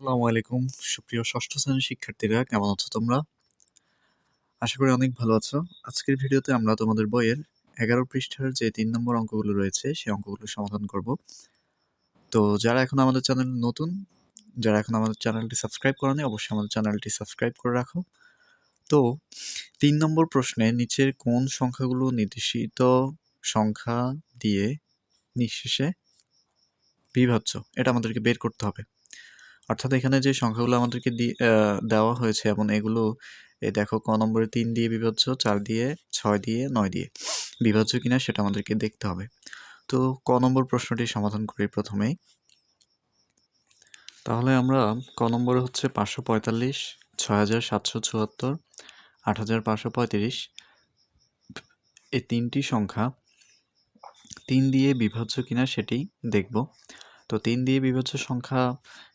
আসসালামু আলাইকুম। সুপ্রিয় ষষ্ঠ শ্রেণির শিক্ষার্থীরা, কেমন আছো তোমরা? আশা করি অনেক ভালো আছো। আজকের ভিডিওতে আমরা তোমাদের বইয়ের এগারো পৃষ্ঠার যে তিন নম্বর অঙ্কগুলো রয়েছে, সেই অঙ্কগুলো সমাধান করব। তো যারা এখন আমাদের চ্যানেল নতুন, যারা এখন আমাদের চ্যানেলটি সাবস্ক্রাইব করেনি, অবশ্যই আমাদের চ্যানেলটি সাবস্ক্রাইব করে রাখো। তো তিন নম্বর প্রশ্নে নিচের কোন সংখ্যাগুলো নির্দেশিত সংখ্যা দিয়ে নিঃশেষে বিভাজ্য এটা আমাদেরকে বের করতে হবে। অর্থাৎ এখানে যে সংখ্যাগুলো আমাদেরকে দেওয়া হয়েছে এবং এগুলো এই দেখো, ক নম্বরে তিন দিয়ে বিভাজ্য চার দিয়ে ছয় দিয়ে নয় দিয়ে বিভাজ্য কিনা সেটা আমাদেরকে দেখতে হবে। তো ক নম্বর প্রশ্নটি সমাধান করি প্রথমেই। তাহলে আমরা ক নম্বরে হচ্ছে পাঁচশো পঁয়তাল্লিশ, ছয় হাজার সাতশো চুয়াত্তর, আট হাজার পাঁচশো পঁয়ত্রিশ। এই তিনটি সংখ্যা তিন দিয়ে বিভাজ্য কিনা সেটি দেখব। তো তিন দিয়ে বিভাজ্য সংখ্যা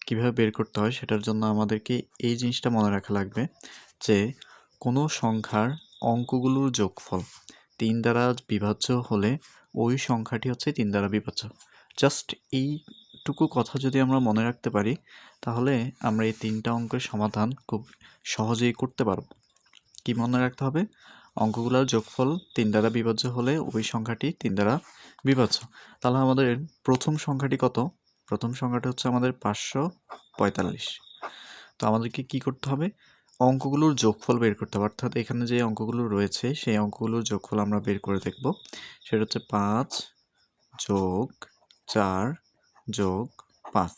কীভাবে বের করতে হয় সেটার জন্য আমাদেরকে এই জিনিসটা মনে রাখা লাগবে যে কোনো সংখ্যার অঙ্কগুলোর যোগফল তিন দ্বারা বিভাজ্য হলে ওই সংখ্যাটি হচ্ছে তিন দ্বারা বিভাজ্য জাস্ট এইটুকু কথা যদি আমরা মনে রাখতে পারি, তাহলে আমরা এই তিনটা অঙ্কের সমাধান খুব সহজেই করতে পারব। কি মনে রাখতে হবে? অঙ্কগুলোর যোগফল তিন দ্বারা বিভাজ্য হলে ওই সংখ্যাটি তিন দ্বারা বিভাজ্য তাহলে আমাদের প্রথম সংখ্যাটি কত? প্রথম সংখ্যাটা হচ্ছে আমাদের পাঁচশো পঁয়তাল্লিশ। তো আমাদেরকে কি করতে হবে? অঙ্কগুলোর যোগফল বের করতে হবে। অর্থাৎ এখানে যে অঙ্কগুলো রয়েছে, সেই অঙ্কগুলোর যোগফল আমরা বের করে দেখব। সেটা হচ্ছে পাঁচ যোগ চার যোগ পাঁচ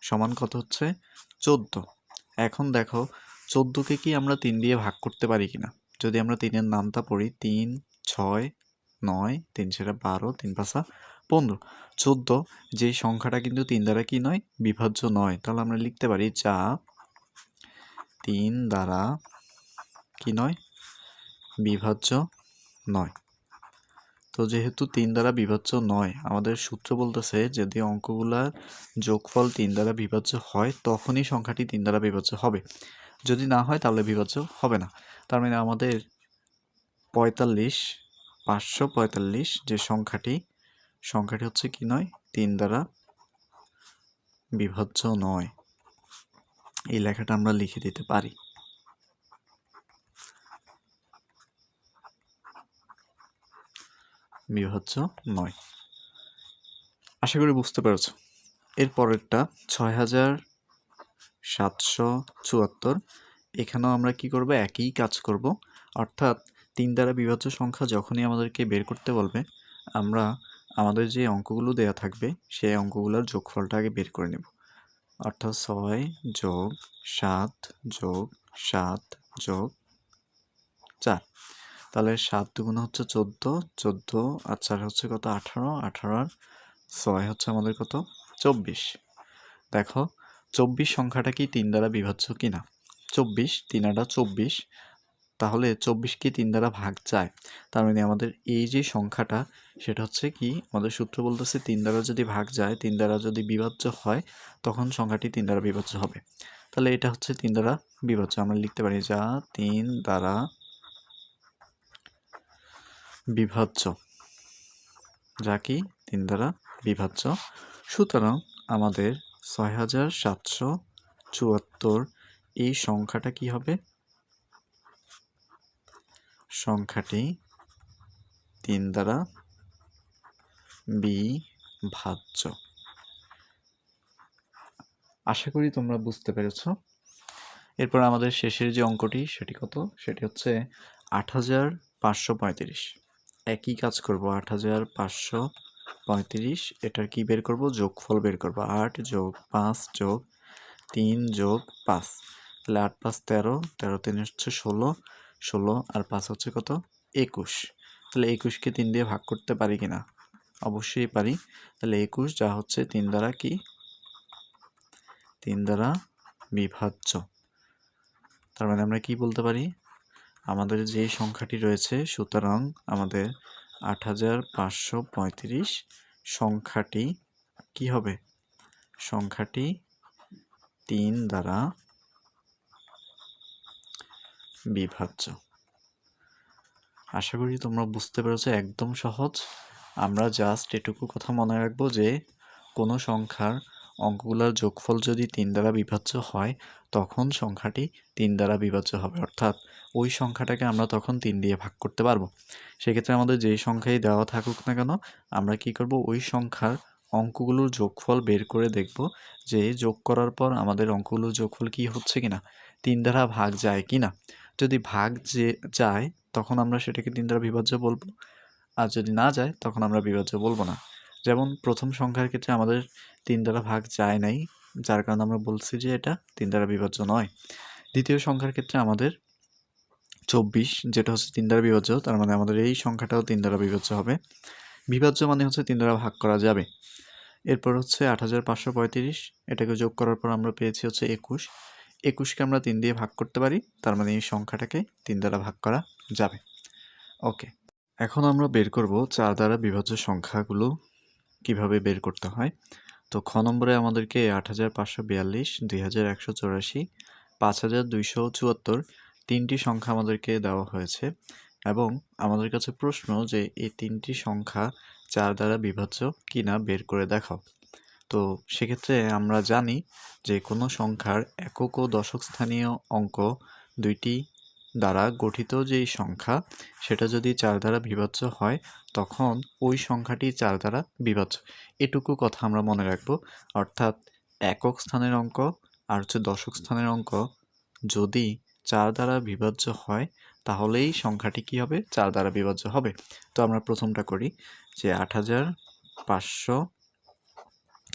সমান কত হচ্ছে? চোদ্দ। এখন দেখো, চোদ্দোকে কি আমরা তিন দিয়ে ভাগ করতে পারি কিনা? যদি আমরা তিনের নামটা পড়ি, তিন, ছয়, নয়, তিন সেটা বারো, তিন পাঁচা পনেরো চোদ্দ, যে সংখ্যাটা কিন্তু তিন দ্বারা কি নয়, বিভাজ্য নয়। তাহলে আমরা লিখতে পারি যা তিন দ্বারা কি নয়, বিভাজ্য নয়। তো যেহেতু তিন দ্বারা বিভাজ্য নয়, আমাদের সূত্র বলতেছে যদি অঙ্কগুলার যোগফল তিন দ্বারা বিভাজ্য হয়, তখনই সংখ্যাটি তিন দ্বারা বিভাজ্য হবে। যদি না হয়, তাহলে বিভাজ্য হবে না। তার মানে আমাদের পঁয়তাল্লিশ, পাঁচশো পঁয়তাল্লিশ যে সংখ্যাটি সংখ্যাটি হচ্ছে কি নয়? তিন দ্বারা বিভাজ্য নয়। এই লেখাটা আমরা লিখে দিতে পারি। বিভাজ্য নয়। আশা করি বুঝতে পেরেছ। এর পরেরটা ছয় হাজার সাতশো চুয়াত্তর। এখানেও আমরা কি করব? একই কাজ করব। অর্থাৎ তিন দ্বারা বিভাজ্য সংখ্যা যখনই আমাদেরকে বের করতে বলবে, আমরা আমাদের যে অঙ্কগুলো দেয়া থাকবে, সেই অঙ্কগুলোর যোগফলটা আগে বের করে নেব। অর্থাৎ ছয় যোগ সাত যোগ সাত যোগ চার। তাহলে সাত দুগুণ হচ্ছে চোদ্দ চোদ্দ আর চার হচ্ছে কত? আঠারো। আঠারো আর ছয় হচ্ছে আমাদের কত? চব্বিশ। দেখো, চব্বিশ সংখ্যাটা কি তিন দ্বারা বিভাজ্য কিনা? চব্বিশ, তিন আটা চব্বিশ তাহলে চব্বিশ কি তিন দ্বারা ভাগ যায়। তার মানে আমাদের এই যে সংখ্যাটা, সেটা হচ্ছে কি, আমাদের সূত্র বলতেছে তিন দ্বারা যদি ভাগ যায়, তিন দ্বারা যদি বিভাজ্য হয়, তখন সংখ্যাটি তিন দ্বারা বিভাজ্য হবে। তাহলে এটা হচ্ছে তিন দ্বারা বিভাজ্য। আমরা লিখতে পারি যা তিন দ্বারা বিভাজ্য। যা কি? তিন দ্বারা বিভাজ্য। সুতরাং আমাদের ছয় হাজার সাতশো চুয়াত্তর এই সংখ্যাটা কি হবে? সংখ্যাটি তিন দ্বারা বিভাজ্য। আশা করি তোমরা বুঝতে পেরেছ। এরপর আমাদের শেষের যে অঙ্কটি, সেটি কত? সেটি হচ্ছে আট হাজার পাঁচশো পঁয়ত্রিশ। একই কাজ করব, আট হাজার পাঁচশো পঁয়ত্রিশ। এটার কি বের করব? যোগফল বের করব, আট যোগ পাঁচ যোগ তিন যোগ পাঁচ। তাহলে আট পাঁচ তেরো তেরো তিন হচ্ছে ষোলো। ষোলো আর পাঁচ হচ্ছে কত? একুশ। তাহলে একুশকে তিন দিয়ে ভাগ করতে পারি কি না? অবশ্যই পারি। তাহলে একুশ যা হচ্ছে তিন দ্বারা কি? তিন দ্বারা বিভাজ্য। তার মানে আমরা কি বলতে পারি? আমাদের যে সংখ্যাটি রয়েছে, সুতরাং আমাদের আট হাজার পাঁচশো পঁয়ত্রিশ সংখ্যাটি কি হবে? সংখ্যাটি তিন দ্বারা বিভাজ্য। আশা করি তোমরা বুঝতে পেরেছ, একদম সহজ। আমরা জাস্ট এটুকু কথা মনে রাখব যে, কোনো সংখ্যার অঙ্কগুলোর যোগফল যদি তিন দ্বারা বিভাজ্য হয়, তখন সংখ্যাটি তিন দ্বারা বিভাজ্য হবে। অর্থাৎ ওই সংখ্যাটাকে আমরা তখন তিন দিয়ে ভাগ করতে পারব। সেক্ষেত্রে আমাদের যেই সংখ্যাই দেওয়া থাকুক না কেন, আমরা কি করব, ওই সংখ্যার অঙ্কগুলোর যোগফল বের করে দেখব যে যোগ করার পর আমাদের অঙ্কগুলোর যোগফল কি হচ্ছে কিনা, তিন দ্বারা ভাগ যায় কি না যদি ভাগ যে, যায়, তখন আমরা সেটাকে তিন দ্বারা বিভাজ্য বলব। আর যদি না যায়, তখন আমরা বিভাজ্য বলব না। যেমন প্রথম সংখ্যার ক্ষেত্রে আমাদের তিন দ্বারা ভাগ যায় নাই, যার কারণে আমরা বলছি যে এটা তিন দ্বারা বিভাজ্য নয়। দ্বিতীয় সংখ্যার ক্ষেত্রে আমাদের চব্বিশ, যেটা হচ্ছে তিন দ্বারা বিভাজ্য, তার মানে আমাদের এই সংখ্যাটাও তিন দ্বারা বিভাজ্য হবে। বিভাজ্য মানে হচ্ছে তিন দ্বারা ভাগ করা যাবে। এরপর হচ্ছে আট হাজার পাঁচশো পঁয়ত্রিশ, এটাকে যোগ করার পর আমরা পেয়েছি হচ্ছে একুশ। একুশকে আমরা তিন দিয়ে ভাগ করতে পারি, তার মানে এই সংখ্যাটাকে তিন দ্বারা ভাগ করা যাবে। ওকে, এখন আমরা বের করব চার দ্বারা বিভাজ্য সংখ্যাগুলো কীভাবে বের করতে হয়। তো খ নম্বরে আমাদেরকে আট হাজার পাঁচশো বিয়াল্লিশ, দুই হাজার একশো চৌরাশি, পাঁচ হাজার দুইশো চুয়াত্তর তিনটি সংখ্যা আমাদেরকে দেওয়া হয়েছে এবং আমাদের কাছে প্রশ্ন যে এই তিনটি সংখ্যা চার দ্বারা বিভাজ্য কিনা বের করে দেখাও। তো সেক্ষেত্রে আমরা জানি যে কোনো সংখ্যার একক ও দশক স্থানীয় অঙ্ক দুইটি দ্বারা গঠিত যেই সংখ্যা, সেটা যদি চার দ্বারা বিভাজ্য হয়, তখন ওই সংখ্যাটি চার দ্বারা বিভাজ্য এটুকু কথা আমরা মনে রাখব। অর্থাৎ একক স্থানের অঙ্ক আর হচ্ছে দশক স্থানের অঙ্ক যদি চার দ্বারা বিভাজ্য হয়, তাহলেই সংখ্যাটি কি হবে? চার দ্বারা বিভাজ্য হবে। তো আমরা প্রথমটা করি যে আট হাজার পাঁচশো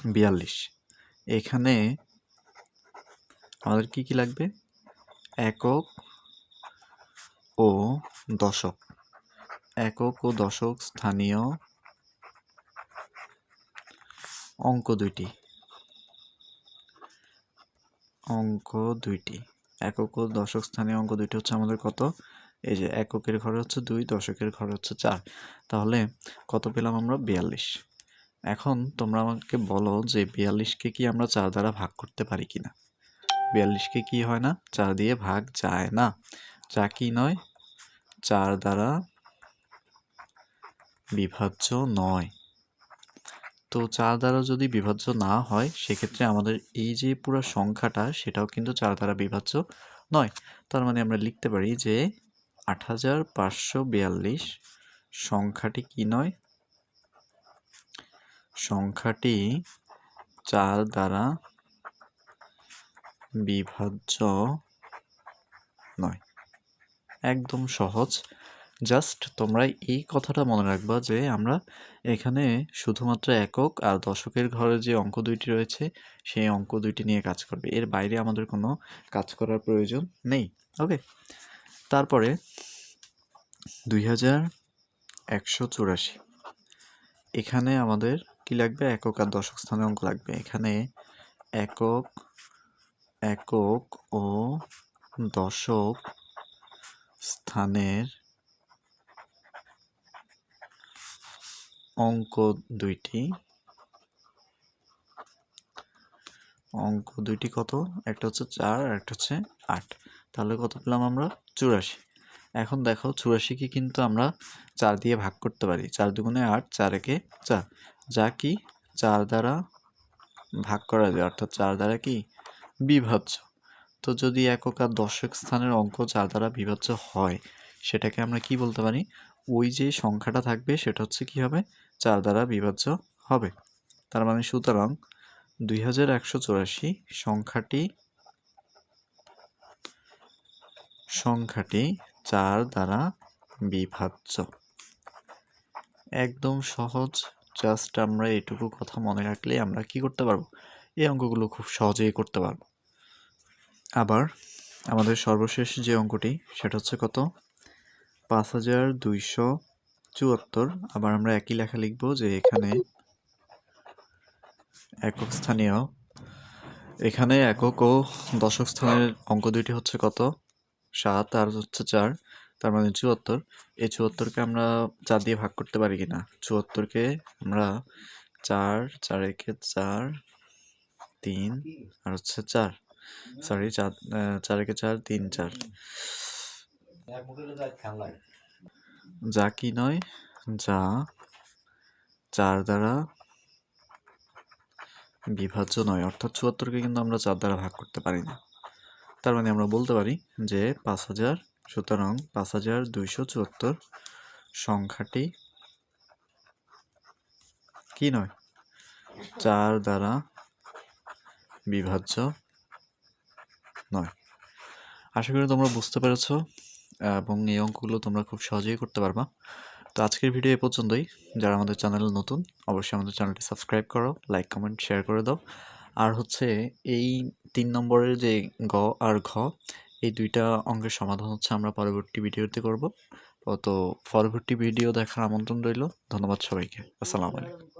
বিয়াল্লিশ। এখানে আমাদের কি কি লাগবে? একক ও দশক। একক ও দশক স্থানীয় অঙ্ক দুইটি। অঙ্ক দুইটি। একক ও দশক স্থানীয় অঙ্ক দুইটি হচ্ছে আমাদের কত? এই যে এককের ঘরে হচ্ছে দুই, দশকের ঘরে হচ্ছে চার। তাহলে কত পেলাম আমরা? বিয়াল্লিশ। এখন তোমরা আমাকে বলো যে বিয়াল্লিশকে কি আমরা চার দ্বারা ভাগ করতে পারি কি না বিয়াল্লিশকে কি হয় না? চার দিয়ে ভাগ যায় না। যা কি নয়? চার দ্বারা বিভাজ্য নয়। তো চার দ্বারা যদি বিভাজ্য না হয়, সেক্ষেত্রে আমাদের এই যে পুরো সংখ্যাটা, সেটাও কিন্তু চার দ্বারা বিভাজ্য নয়। তার মানে আমরা লিখতে পারি যে আট হাজার পাঁচশো বিয়াল্লিশ সংখ্যাটি কি নয়? সংখ্যাটি চার দ্বারা বিভাজ্য নয়। একদম সহজ। জাস্ট তোমরা এই কথাটা মনে রাখবা যে আমরা এখানে শুধুমাত্র একক আর দশকের ঘরে যে অঙ্ক দুইটি রয়েছে, সেই অঙ্ক দুইটি নিয়ে কাজ করবে। এর বাইরে আমাদের কোনো কাজ করার প্রয়োজন নেই। ওকে? তারপরে দুই হাজার একশো চুরাশি। এখানে আমাদের কি লাগবে? একক আর দশক স্থানে অঙ্ক লাগবে। এখানে একক একক ও দশক স্থানের অঙ্ক দুইটি। অঙ্ক দুইটি কত? একটা হচ্ছে চার আর একটা হচ্ছে আট। তাহলে কত পেলাম আমরা? চুরাশি। এখন দেখো, চুরাশিকে কিন্তু আমরা চার দিয়ে ভাগ করতে পারি। চার দুগুণে আট, চার একে চার। যা কি? চার দ্বারা ভাগ করা যায় অর্থাৎ চার দ্বারা কি? বিভাজ্য তো যদি একক আর দশক স্থানের অঙ্ক চার দ্বারা বিভাজ্য হয়, সেটাকে আমরা কি বলতে পারি? ওই যে সংখ্যাটা থাকবে, সেটা হচ্ছে কি হবে? চার দ্বারা বিভাজ্য হবে। তার মানে সুতরাং দুই হাজার একশো চুরাশি সংখ্যাটি সংখ্যাটি চার দ্বারা বিভাজ্য একদম সহজ জাস্ট আমরা এটুকু কথা মনে রাখলে আমরা কি করতে পারব? এই অঙ্কগুলো খুব সহজেই করতে পারব। আবার আমাদের সর্বশেষ যে অঙ্কটি, সেটা হচ্ছে কত? পাঁচ হাজার দুইশো চুয়াত্তর। আবার আমরা একই লেখা লিখব যে এখানে একক স্থানীয়। এখানে একক ও দশক স্থানের অঙ্ক দুইটি হচ্ছে কত? সাত আর হচ্ছে চার। তার মানে চুয়াত্তর, এই চুয়াত্তরকে আমরা চার দিয়ে ভাগ করতে পারি কি না চুয়াত্তরকে আমরা চার চার একে চার, তিন আর হচ্ছে চার। সরি চার চার একে চার, তিন, চার। যা কি নয়, যা চার দ্বারা বিভাজ্য নয়। অর্থাৎ চুয়াত্তরকে কিন্তু আমরা চার দ্বারা ভাগ করতে পারি না। তার মানে আমরা বলতে পারি যে পাঁচ হাজার সুতরাং পাঁচ হাজার দুইশো চুয়াত্তর সংখ্যাটি কি নয়? চার দ্বারা বিভাজ্য নয়। আশা করি তোমরা বুঝতে পেরেছ এবং এই অঙ্কগুলো তোমরা খুব সহজেই করতে পারবা। তো আজকের ভিডিও এ পর্যন্তই। যারা আমাদের চ্যানেল নতুন, অবশ্যই আমাদের চ্যানেলটি সাবস্ক্রাইব করো, লাইক, কমেন্ট, শেয়ার করে দাও। আর হচ্ছে এই তিন নম্বরের যে গ আর ঘ এই দুইটা অঙ্কের সমাধান হচ্ছে আমরা পরবর্তী ভিডিওতে করব। তো পরবর্তী ভিডিও দেখার আমন্ত্রণ রইল। ধন্যবাদ সবাইকে। আসসালামু আলাইকুম।